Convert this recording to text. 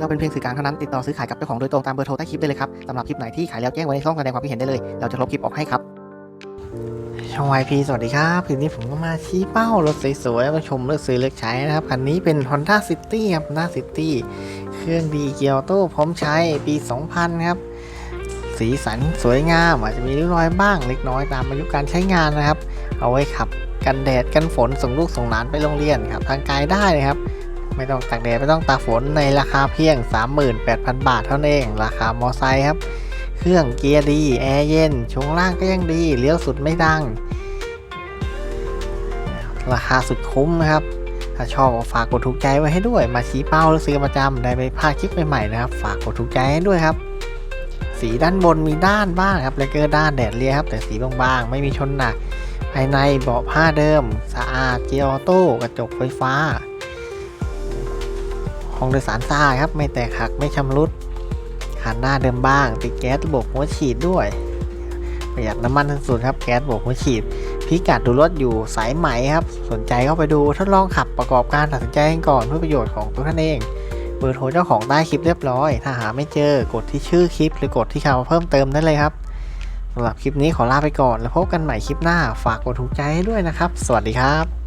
เราเป็นเพียงสื่อกลางเท่านั้นติดต่อซื้อขายกับเจ้าของโดยตรงตามเบอร์โทรใต้คลิปได้เลยครับสำหรับคลิปไหนที่ขายแล้วแจ้งไว้ในช่องแสดงความคิดเห็นได้เลย เราจะลบคลิปออกให้ครับช่องไอพีสวัสดีครับคืนนี้ผมก็มาชี้เป้ารถสวยๆมาชมเลือกซื้อเลือกใช้นะครับ คันนี้เป็น Honda City ครับ Honda City เครื่องดีเกียร์โต้พร้อมใช้ปี 2000 ครับ สีสันสวยงาม อาจจะมีริ้วรอยบ้างเล็กน้อยตามอายุการใช้งานนะครับ เอาไว้ขับ กันแดดกันฝนส่งลูกส่งหลานไปโรงเรียนครับทางไกลได้เลยครับ ไม่ต้องตากแดดไม่ต้องตากฝนในราคาเพียง 38,000 บาทเท่านั้นเอง ราคามอไซค์ครับ เครื่องเกียร์ดี แอร์เย็นช่วงล่างก็ยังดี เลี้ยวสุดไม่ดัง ราคาสุดคุ้มนะครับ ถ้าชอบฝากกดถูกใจไว้ให้ด้วย มาชี้เป้าหรือซื้อประจำได้ไปพลาดคลิปใหม่ๆนะครับ ฝากกดถูกใจให้ด้วยครับสีด้านบนมีด้านบ้างครับแล้วก็ด้านแดดเลียครับ แต่สีบางๆ ไม่มีชนหนัก ภายในเบาะผ้าเดิม สะอาดเกียร์ออโต้กระจกไฟฟ้า ห้องโดยสารสะอาครับไม่แตกหักไม่ชำรุดขันหน้าเดิมบ้าง ติดแก๊สระบบหัวฉีดด้วย ประหยัดน้ำมันสุดครับแก๊สระบบหัวฉีดพิกัดดูรถอยู่สายไหมครับ สนใจเข้าไปดูทดลองขับประกอบการตัดสินใจกันก่อนเพื่อประโยชน์ของตัวท่านเองเบอร์โทรเจ้าของได้คลิปเรียบร้อย ถ้าหาไม่เจอกดที่ชื่อคลิป หรือกดที่คำว่าเพิ่มเติมได้เลยครับสำหรับคลิปนี้ขอลาไปก่อน แล้วพบกันใหม่คลิปหน้าฝากกดถูกใจให้ด้วยนะครับ สวัสดีครับ